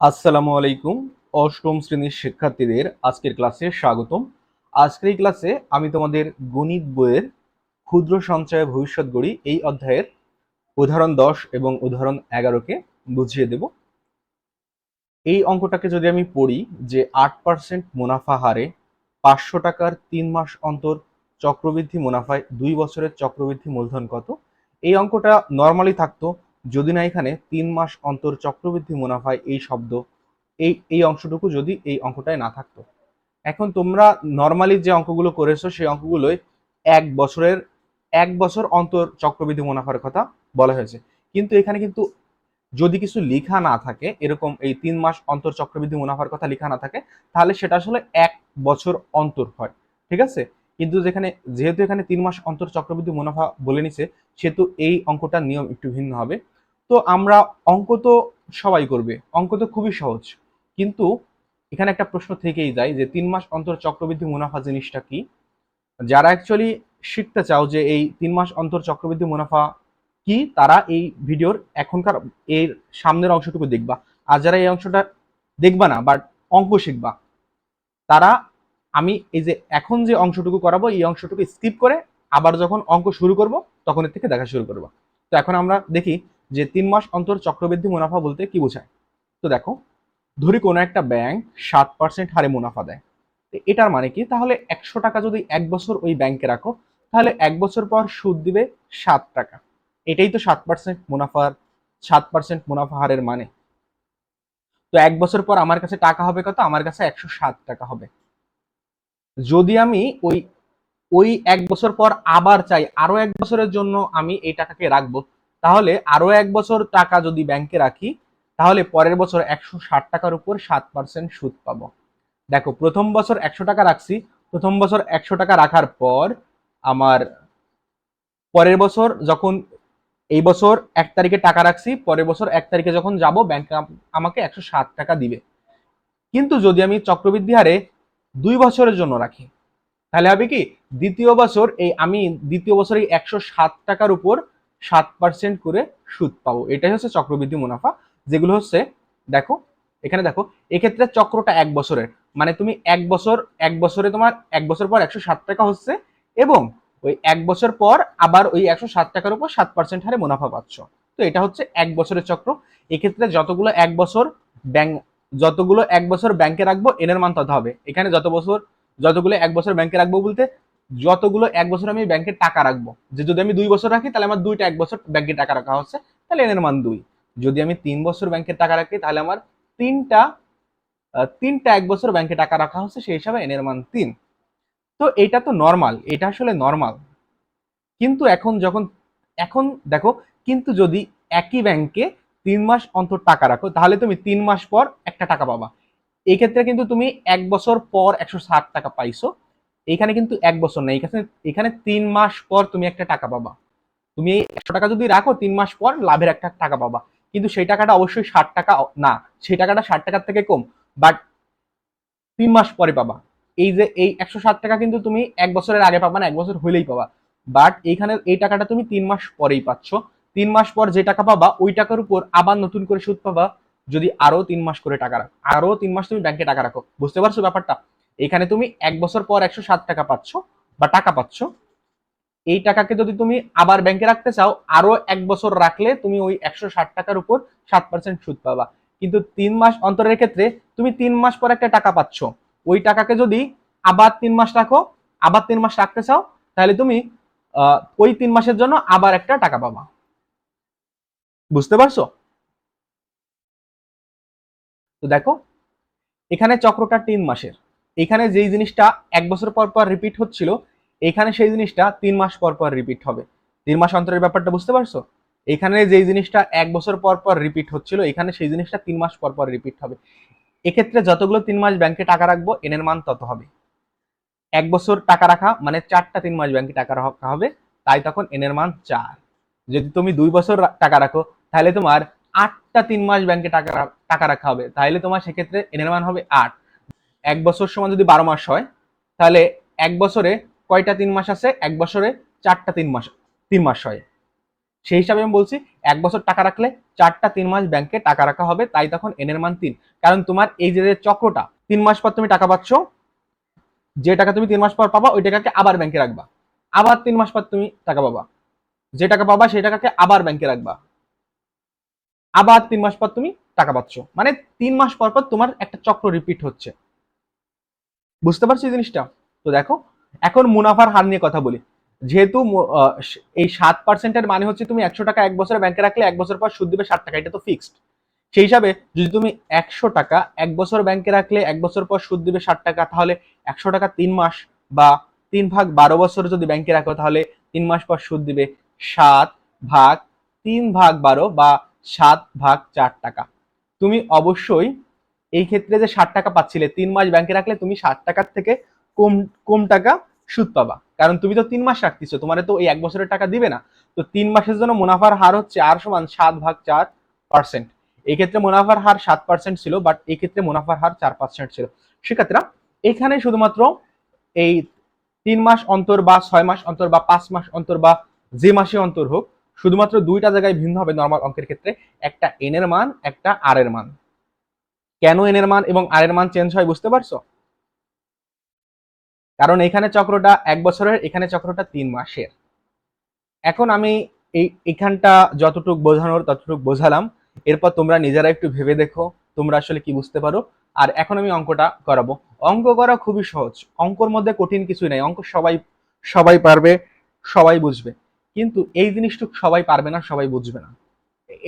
আসসালামু আলাইকুম, অষ্টম শ্রেণির শিক্ষার্থীদের আজকের ক্লাসে স্বাগতম। আজকের এই ক্লাসে আমি তোমাদের গণিত বইয়ের ক্ষুদ্র সঞ্চয় ভবিষ্যৎ গড়ি এই অধ্যায়ের উদাহরণ দশ এবং উদাহরণ এগারোকে বুঝিয়ে দেব। এই অঙ্কটাকে যদি আমি পড়ি যে আট পার্সেন্ট মুনাফা হারে পাঁচশো টাকার তিন মাস অন্তর চক্রবৃদ্ধি মুনাফায় দুই বছরের চক্রবৃদ্ধি মূলধন কত? এই অঙ্কটা নর্মালি থাকতো যদি না এখানে তিন মাস অন্তর চক্রবৃদ্ধি মুনাফায় এই শব্দ, এই এই অংশটুকু যদি এই অঙ্কটায় না থাকতো। এখন তোমরা নর্মালি যে অঙ্কগুলো করেছ, সেই অঙ্কগুলোই এক বছরের, এক বছর অন্তর চক্রবৃদ্ধি মুনাফার কথা বলা হয়েছে। কিন্তু এখানে কিন্তু যদি কিছু লেখা না থাকে, এরকম এই তিন মাস অন্তর চক্রবৃদ্ধি মুনাফার কথা লেখা না থাকে, তাহলে সেটা আসলে এক বছর অন্তর হয়। ঠিক আছে? কিন্তু যেখানে, যেহেতু এখানে তিন মাস অন্তর চক্রবৃদ্ধি মুনাফা বলে নিছে, সেহেতু এই অঙ্কটার নিয়ম একটু ভিন্ন হবে। তো আমরা অঙ্ক তো সবাই করবে, অঙ্ক তো খুবই সহজ। কিন্তু এখানে একটা প্রশ্ন থেকেই যায় যে তিন মাস অন্তর চক্রবৃদ্ধি মুনাফা জিনিসটা কি? যারা অ্যাকচুয়ালি শিখতে চাও যে এই তিন মাস অন্তর চক্রবৃদ্ধি মুনাফা কি, তারা এই ভিডিওর এখনকার এর সামনের অংশটুকু দেখবা। আর যারা এই অংশটা দেখবা না বাট অঙ্ক শিখবা, তারা আমি এই যে এখন যে অংশটুকু করাবো, এই অংশটুকু স্কিপ করে আবার যখন অঙ্ক শুরু করব, তখন এর থেকে দেখা শুরু করব। তো এখন আমরা দেখি যে তিন মাস অন্তর চক্রবৃদ্ধি মুনাফা বলতে কি বোঝায়? তো দেখো, ধরি কোনো একটা ব্যাংক সাত পার্সেন্ট হারে মুনাফা দেয়। এটার মানে কি? তাহলে একশো টাকা যদি এক বছর ওই ব্যাংকে রাখো, তাহলে এক বছর পর সুদ দিবে সাত টাকা। এটাই তো সাত পার্সেন্ট মুনাফার, সাত পার্সেন্ট মুনাফা হারের মানে। তো এক বছর পর আমার কাছে টাকা হবে কত? আমার কাছে একশো সাত টাকা হবে। যদি আমি ওই ওই এক বছর পর আবার চাই, আরও এক বছরের জন্য আমি এই টাকাকে রাখব, তাহলে আরও এক বছর টাকা যদি ব্যাংকে রাখি, তাহলে পরের বছর একশো ষাট টাকার উপর সাত পার্সেন্ট সুদ পাবো। দেখো, প্রথম বছর একশো টাকা রাখছি, প্রথম বছর একশো টাকা রাখার পর আমার পরের বছর যখন, এই বছর এক তারিখে টাকা রাখছি, পরের বছর এক তারিখে যখন যাব, ব্যাংকে আমাকে একশো ষাট টাকা দিবে। কিন্তু যদি আমি চক্রবৃদ্ধি হারে দুই বছরের জন্য রাখি। তাহলে হবে কি, দ্বিতীয় বছর এই আমি দ্বিতীয় বছর এই একশো সাত টাকার উপর সাত পার্সেন্ট করে সুদ পাবো। এটাই হচ্ছে চক্রবৃদ্ধি মুনাফা, যেগুলো হচ্ছে দেখো, এখানে দেখো, এক্ষেত্রে চক্রটা এক বছরের। মানে তুমি এক বছর, এক বছরে তোমার এক বছর পর একশো সাত টাকা হচ্ছে এবং ওই এক বছর পর আবার ওই একশো সাত টাকার উপর সাত পার্সেন্ট হারে মুনাফা পাচ্ছ। তো এটা হচ্ছে এক বছরের চক্র। এক্ষেত্রে যতগুলো এক বছর ব্যাংক যতগুলো এক বছর ব্যাংকে রাখব এনের মান তত হবে। এখানে যত বছর, যতগুলো এক বছর ব্যাংকে রাখব বলতে, যতগুলো এক বছর আমি ব্যাংকে টাকা রাখব। যে যদি আমি দুই বছর রাখি, তাহলে আমার দুইটা এক বছর ব্যাংকে টাকা রাখা হচ্ছে, তাহলে এনের মান দুই। যদি আমি তিন বছর ব্যাংকে টাকা রাখি, তাহলে আমার তিনটা তিনটা এক বছর ব্যাংকে টাকা রাখা হচ্ছে, সেই হিসাবে এনের মান তিন। তো এটা তো নর্মাল এটা আসলে নর্মাল কিন্তু এখন যখন, এখন দেখো, কিন্তু যদি একই ব্যাংকে তিন মাস অন্তর টাকা রাখো, তাহলে তুমি তিন মাস পর একটা টাকা পাবা। এই ক্ষেত্রে কিন্তু তুমি এক বছর পর একশো ষাট টাকা পাইছো। এখানে কিন্তু এক বছর নেই, এখানে এখানে তিন মাস পর তুমি একটা টাকা পাবা। তুমি এই একশো টাকা যদি রাখো, তিন মাস পর লাভের একটা টাকা পাবা। কিন্তু সেই টাকাটা অবশ্যই ষাট টাকা, না, সেই টাকাটা ষাট টাকার থেকে কম বাট তিন মাস পরে পাবা। এই যে, এই একশো ষাট টাকা কিন্তু তুমি এক বছরের আগে পাবা না, এক বছর হইলেই পাবা। বাট এইখানে এই টাকাটা তুমি তিন মাস পরেই পাচ্ছ। তিন মাস পর যে টাকা পাবা, ওই টাকার উপর আবার নতুন করে সুদ পাবা, যদি আরও তিন মাস করে টাকা রাখো। আরও তিন মাস তুমি ব্যাংকে টাকা রাখো। বুঝতে পারছ ব্যাপারটা? এখানে তুমি এক বছর পর একশো ষাট টাকা পাচ্ছ বা টাকা পাচ্ছ। এই টাকাকে যদি তুমি আবার ব্যাংকে রাখতে চাও, আরও এক বছর রাখলে তুমি ওই একশো ষাট টাকার উপর সাত পার্সেন্ট সুদ পাবা। কিন্তু তিন মাস অন্তরের ক্ষেত্রে তুমি তিন মাস পর একটা টাকা পাচ্ছ। ওই টাকাকে যদি আবার তিন মাস রাখো, আবার তিন মাস রাখতে চাও, তাহলে তুমি ওই তিন মাসের জন্য আবার একটা টাকা পাবা। বুঝতে পারছ? তো দেখো, এখানে চক্রটা তিন মাসের। এখানে যেই জিনিসটা এক বছর পর পর রিপিট হচ্ছিল, এখানে সেই জিনিসটা তিন মাস পর পর রিপিট হবে। তিন মাস অন্তরের ব্যাপারটা বুঝতে পারছ? এখানে যেই জিনিসটা এক বছর পর পর রিপিট হচ্ছিল, এখানে সেই জিনিসটা তিন মাস পর পর রিপিট হবে। এক্ষেত্রে যতগুলো তিন মাস ব্যাংকে টাকা রাখব, এনের মান তত হবে। এক বছর টাকা রাখা মানে চারটা তিন মাস ব্যাংকে টাকা রাখা হবে, তাই তখন এনের মান চার। যদি তুমি দুই বছর টাকা রাখো তাহলে তোমার আটটা তিন মাস ব্যাংকে টাকা টাকা রাখা হবে। তাহলে তোমার সেক্ষেত্রে এনের মান হবে আট। এক বছর সময় যদি বারো মাস হয়, তাহলে এক বছরে কয়টা তিন মাস আছে? এক বছরে চারটা তিন মাস তিন মাস হয়। সেই হিসাবে আমি বলছি, এক বছর টাকা রাখলে চারটা তিন মাস ব্যাংকে টাকা রাখা হবে, তাই তখন এনের মান তিন। কারণ তোমার এই যে চক্রটা, তিন মাস পর তুমি টাকা পাচ্ছ, যে টাকা তুমি তিন মাস পর পাবা, ওই টাকাকে আবার ব্যাংকে রাখবা। আবার তিন মাস পর তুমি টাকা পাবা। যে টাকা পাবা, সেই টাকাকে আবার ব্যাংকে রাখবা। আবার তিন মাস পর তুমি টাকা পাচ্ছ। মানে তিন মাস পর পর তোমার একটা চক্র রিপিট হচ্ছে। বুঝতে পারছ জিনিসটা? তো দেখো, এখন মুনাফার হার নিয়ে কথা বলি। যেহেতু এই সাত পার্সেন্টের মানে হচ্ছে তুমি একশো টাকা এক বছরে ব্যাংকে রাখলে এক বছর পর সুদ দিবে ষাট টাকা, এটা তো ফিক্সড সেই হিসাবে যদি তুমি একশো টাকা এক বছর ব্যাংকে রাখলে এক বছর পর সুদ দিবে ষাট টাকা, তাহলে একশো টাকা তিন মাস বা তিন ভাগ বারো বছর যদি ব্যাংকে রাখো, তাহলে তিন মাস পর সুদ দিবে সাত ভাগ তিন ভাগ বারো বা সাত ভাগ চার টাকা। তুমি অবশ্যই এই ক্ষেত্রে যে ষাট টাকা পাচ্ছিলে, তিন মাস ব্যাংকে রাখলে তুমি ষাট টাকার থেকে কম কম টাকা সুদ পাবা। কারণ তুমি তো তিন মাস রাখতেছো, তোমার তো এই এক বছরের টাকা দিবে না। তো তিন মাসের জন্য মুনাফার হার হচ্ছে আর সমান সাত ভাগ চার পার্সেন্ট এই ক্ষেত্রে মুনাফার হার সাত পার্সেন্ট ছিল বাট এই ক্ষেত্রে মুনাফার হার চার পার্সেন্ট ছিল। সেক্ষেত্রে এখানে শুধুমাত্র এই তিন মাস অন্তর বা ছয় মাস অন্তর বা পাঁচ মাস অন্তর বা যে মাসে অন্তর হোক শুধুমাত্র দুইটা জায়গায় ভিন্ন হবে নর্মাল অঙ্কের ক্ষেত্রে, একটা এন এর মান, একটা আর এর মান। কেন এন এর মান এবং আর এর মান চেঞ্জ হয় বুঝতে পারছ? কারণ এখানে চক্রটা এক বছরের, এখানে চক্রটা তিন মাসের। এখন আমি এই, এখানটা যতটুক বোঝানোর ততটুক বোঝালাম। এরপর তোমরা নিজেরা একটু ভেবে দেখো, তোমরা আসলে কি বুঝতে পারো। আর এখন আমি অঙ্কটা করাবো। অঙ্ক করা খুবই সহজ। অঙ্কর মধ্যে কঠিন কিছুই নাই। অঙ্ক সবাই সবাই পারবে, সবাই বুঝবে। কিন্তু এই জিনিসটুক সবাই পারবে না, সবাই বুঝবে না।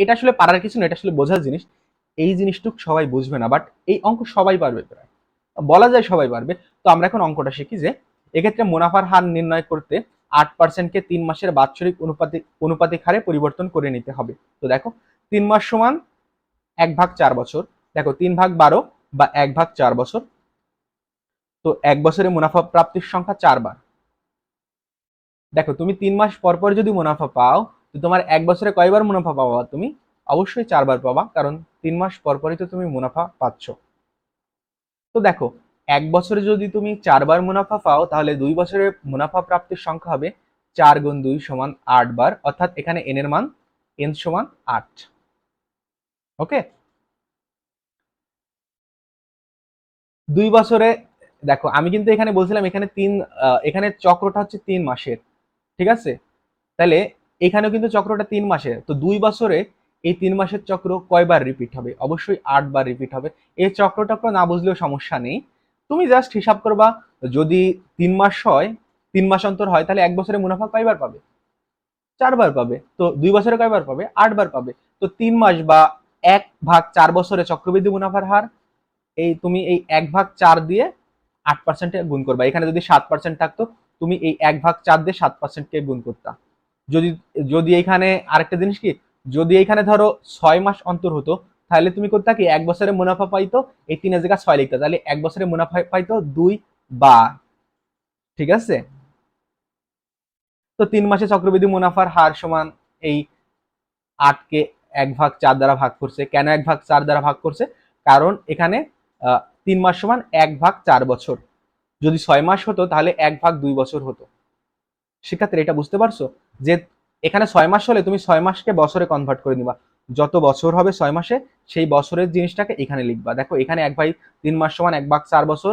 এটা আসলে পারার কিছু না, এটা আসলে বোঝার জিনিস। এই জিনিসটুক সবাই বুঝবে না বাট এই অঙ্ক সবাই পারবে প্রায়। বলা যায় সবাই পারবে। তো আমরা এখন অঙ্কটা শিখি যে, এক্ষেত্রে মুনাফার হার নির্ণয় করতে আট পার্সেন্টকে তিন মাসের বাৎসরিক অনুপাতিক অনুপাতিক হারে পরিবর্তন করে নিতে হবে। তো দেখো, তিন মাস সমান এক ভাগ চার বছর। দেখো, তিন ভাগ বারো বা এক ভাগ চার বছর। তো এক বছরে মুনাফা প্রাপ্তির সংখ্যা চারবার। দেখো, তুমি তিন মাস পর পর যদি মুনাফা পাও, তো তোমার এক বছরে কয়বার মুনাফা পাবা তুমি? অবশ্যই চারবার পাবা, কারণ তিন মাস পর পরই তো তুমি মুনাফা পাচ্ছ। তো দেখো, এক বছরে যদি তুমি চারবার মুনাফা পাও, তাহলে দুই বছরে মুনাফা প্রাপ্তির সংখ্যা হবে চার গুণ দুই সমান আট বার, অর্থাৎ এখানে এন এর মান এন সমান আট। ওকে? দুই বছরে, দেখো, আমি কিন্তু এখানে বলছিলাম, এখানে তিন এখানে চক্রটা হচ্ছে তিন মাসের। ঠিক আছে? তাহলে এখানেও কিন্তু চক্রটা তিন মাসের। তো দুই বছরে এই তিন মাসের চক্র কয়বার রিপিট হবে? অবশ্যই আট বার রিপিট হবে। এই চক্র টক্র না বুঝলেও সমস্যা নেই। তুমি জাস্ট হিসাব করবা, যদি তিন মাস হয়, তিন মাস অন্তর হয়, তাহলে এক বছরে মুনাফা কয়বার পাবে? চারবার পাবে। তো দুই বছরে কয়বার পাবে? আটবার পাবে। তো তিন মাস বা এক ভাগ চার বছরে চক্রবৃদ্ধি মুনাফার হার, এই তুমি এই এক ভাগ চার দিয়ে আট পার্সেন্টে গুণ করবা। এখানে যদি সাত পার্সেন্ট থাকতো তুমি এই এক ভাগ চার দিয়ে সাত পার্সেন্টকে গুণ করতা। যদি যদি এখানে আরেকটা জিনিস কি? যদি এখানে ধরো ছয় মাস অন্তর হতো, তাহলে তুমি করতে কি? এক বছরে মুনাফা পাইতো, এই তিনের জায়গা ছয় লিখতে। তাহলে এক বছরে মুনাফা পাইতো দুই বার। ঠিক আছে? তো তিন মাসে চক্রবৃদ্ধি মুনাফার হার সমান এই আটকে এক ভাগ চার দ্বারা ভাগ করছে। কেন এক ভাগ চার দ্বারা ভাগ করছে? কারণ এখানে তিন মাস সমান এক ভাগ চার বছর। যদি ছয় মাস হতো, তাহলে এক ভাগ দুই বছর হতো। শিক্ষার্থী এটা বুঝতে পারছ? যে এখানে ছয় মাস হলে তুমি ছয় মাসকে বছরে কনভার্ট করে নিবা। যত বছর হবে ছয় মাসে, সেই বছরের জিনিসটাকে এখানে লিখবা। দেখো, এখানে এক ভাই তিন মাস সমান এক ভাগ চার বছর,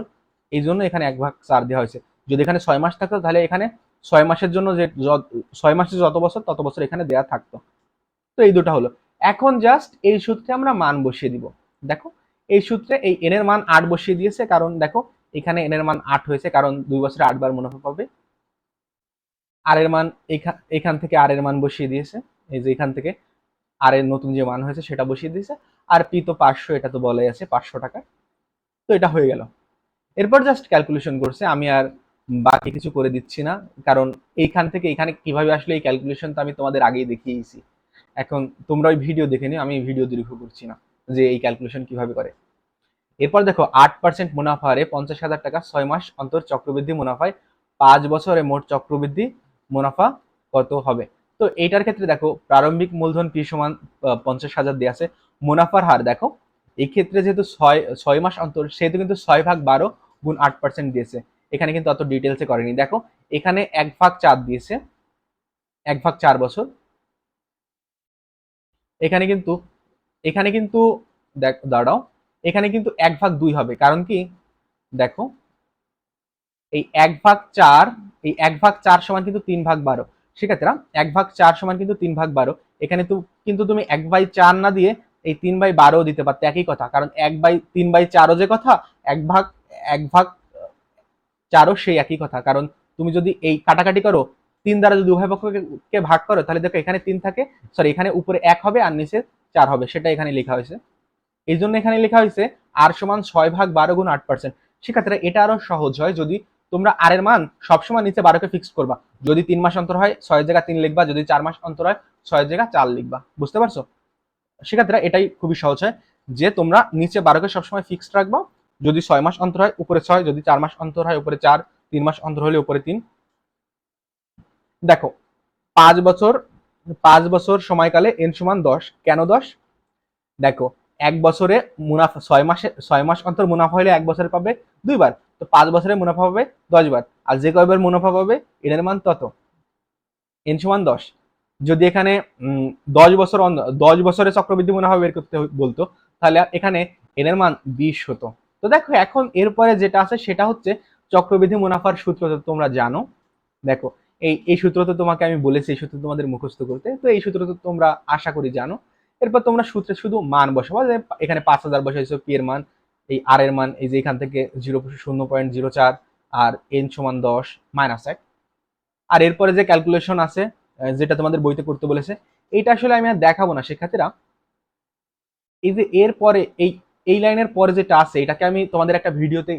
এই জন্য এখানে এক ভাগ চার দেওয়া হয়েছে। যদি এখানে ছয় মাস থাকতো, তাহলে এখানে ছয় মাসের জন্য যে ছয় মাসে যত বছর, তত বছর এখানে দেয়া থাকতো। তো এই দুটো হলো। এখন জাস্ট এই সূত্রে আমরা মান বসিয়ে দিব। দেখো, এই সূত্রে এই এন এর মান আট বসিয়ে দিয়েছে, কারণ দেখো এখানে এন এর মান আট হয়েছে, কারণ দুই বছরে আটবার মুনাফা পাবে। আর এর মান এখান থেকে আর এর মান বসিয়ে দিয়েছে। এই যে এখান থেকে আর এর নতুন যে মান হয়েছে, সেটা বসিয়ে দিয়েছে। আর পি তো পাঁচশো, এটা তো বলাই আছে, পাঁচশো টাকা। তো এটা হয়ে গেল। এরপর জাস্ট ক্যালকুলেশন করছে, আমি আর বাকি কিছু করে দিচ্ছি না, কারণ এইখান থেকে এখানে কীভাবে আসলে এই ক্যালকুলেশনটা আমি তোমাদের আগেই দেখিয়েছি। এখন তোমরা ওই ভিডিও দেখে নিও, আমি ভিডিও দীর্ঘ করছি না, যে এই ক্যালকুলেশন কীভাবে করে। এরপর দেখো, আট পার্সেন্ট মুনাফা হারে পঞ্চাশ হাজার টাকা, ছয় মাস অন্তর চক্রবৃদ্ধি মুনাফায়, পাঁচ বছরে মোট চক্রবৃদ্ধি মুনাফা কত হবে? তো এইটার ক্ষেত্রে দেখো, প্রারম্ভিক মূলধন পি সমান পঞ্চাশ হাজার দিয়ে আছে। মুনাফার হার দেখো এই ক্ষেত্রে যেহেতু ছয় ছয় মাস অন্তর, সেহেতু কিন্তু ছয় ভাগ বারো গুণ আট পার্সেন্ট দিয়েছে। এখানে কিন্তু অত ডিটেলসে করেনি। দেখো, এখানে এক ভাগ চার দিয়েছে, এক ভাগ চার বছর। এখানে কিন্তু এখানে কিন্তু দেখ, দাঁড়াও। এখানে কিন্তু এক ভাগ দুই হবে, কারণ কি? দেখো, এই এক ভাগ চার, এই এক ভাগ চার সমান কিন্তু তিন ভাগ বারো। শিক্ষার্থীরা এক ভাগ চার সমান কিন্তু তিন ভাগ বারো। এখানে তো কিন্তু তুমি এক বাই চার না দিয়ে এই তিন বাই বারো দিতে পারতে একই কথা, কারণ এক বাই তিন বাই চারও যে কথা, এক ভাগ এক ভাগ চারও সেই একই কথা। কারণ তুমি যদি এই কাটাকাটি করো, তিন দ্বারা যদি উভয় পক্ষকে ভাগ করো, তাহলে দেখো এখানে তিন থাকে সরি এখানে উপরে এক হবে আর নিচে চার হবে, সেটা এখানে লেখা হয়েছে। এই জন্য এখানে লেখা হয়েছে আর সমান ছয় ভাগ বারো গুণ আট পার্সেন্ট সেক্ষেত্রে এটা আরও সহজ হয় যদি তোমরা আর এর মান সবসময় নিচে বারোকে ফিক্সড করবা। যদি তিন মাস অন্তর হয়, ছয় জায়গা তিন লিখবা। যদি চার মাস অন্তর হয়, ছয় জায়গা চার লিখবা। বুঝতে পারছ? সেক্ষেত্রে এটাই খুবই সহজ হয় যে তোমরা নিচে বারোকে সবসময় ফিক্সড রাখবা। যদি ছয় মাস অন্তর হয়, উপরে ছয়। যদি চার মাস অন্তর হয়, উপরে চার। তিন মাস অন্তর হলে উপরে তিন। দেখো, পাঁচ বছর পাঁচ বছর সময়কালে এন সমান দশ। কেন দশ? দেখো এক বছরে মুনাফা, ছয় মাসে, ছয় মাস অন্তর মুনাফা হলে এক বছরে পাবে দুইবার। তো পাঁচ বছরে মুনাফা পাবে দশ বার আর যে কয়বার মুনাফা পাবে, এটার মান তত। এন সমান দশ। যদি এখানে দশ বছর দশ বছরে চক্রবৃদ্ধি মুনাফা বের করতে বলতো, তাহলে এখানে এনের মান বিশ হতো। তো দেখো, এখন এরপরে যেটা আছে, সেটা হচ্ছে চক্রবৃদ্ধি মুনাফার সূত্র তো তোমরা জানো। দেখো, এই এই সূত্র তো তোমাকে আমি বলেছি, এই সূত্র তোমাদের মুখস্থ করতে। তো এই সূত্র তো তোমরা আশা করি জানো। এরপর তোমরা সূত্রে শুধু মান বসাবো, যে এখানে পাঁচ হাজার বসাইছো পি এর মান, এই আর এর মান, এই যে এখান থেকে জিরো শূন্য পয়েন্ট জিরো চার, আর এন সমান দশ মাইনাস এক। আর এরপরে যে ক্যালকুলেশন আছে যেটা তোমাদের বইতে করতে বলেছে এইটা আসলে আমি আর দেখাবো না শিক্ষার্থীরা। এই যে এর পরে, এই এই লাইনের পরে যেটা আছে, এটাকে আমি তোমাদের একটা ভিডিওতে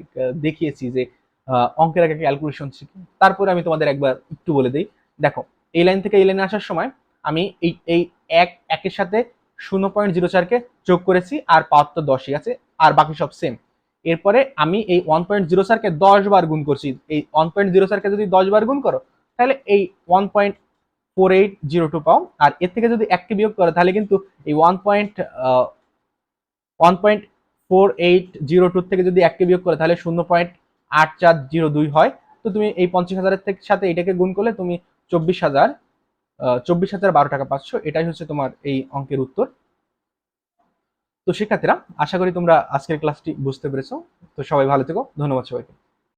দেখিয়েছি যে অঙ্কের আগে ক্যালকুলেশন শিখি তারপরে আমি তোমাদের একবার একটু বলে দিই। দেখো, এই লাইন থেকে এই লাইনে আসার সময় আমি এই এই এক, একের সাথে শূন্য পয়েন্ট জিরো চারকে যোগ করেছি, আর পাওয়ার তো দশই আছে, আর বাকি সব সেম এরপরে আমি এই ওয়ান পয়েন্ট জিরো চারকে দশ বার গুণ করছি, এই ওয়ান পয়েন্ট জিরো চারকে যদি দশ বার গুণ করো, তাহলে এই one point four eight zero two পাও, আর এর থেকে যদি এককে বিয়োগ করো, তাহলে কিন্তু এই one point one point four eight zero two থেকে যদি একটি বিয়োগ করে, তাহলে শূন্য পয়েন্ট আট চার জিরো দুই হয়। তো তুমি এই পঞ্চাশ হাজারের থেকে সাথে এটাকে গুণ করলে তুমি চব্বিশ হাজার চব্বিশ হাজার বারো টাকা পাঁচশো, এটাই হচ্ছে তোমার এই অঙ্কের উত্তর। তো শিক্ষার্থীরা, আশা করি তোমরা আজকের ক্লাসটি বুঝতে পেরেছ। তো সবাই ভালো থেকো, ধন্যবাদ সবাইকে।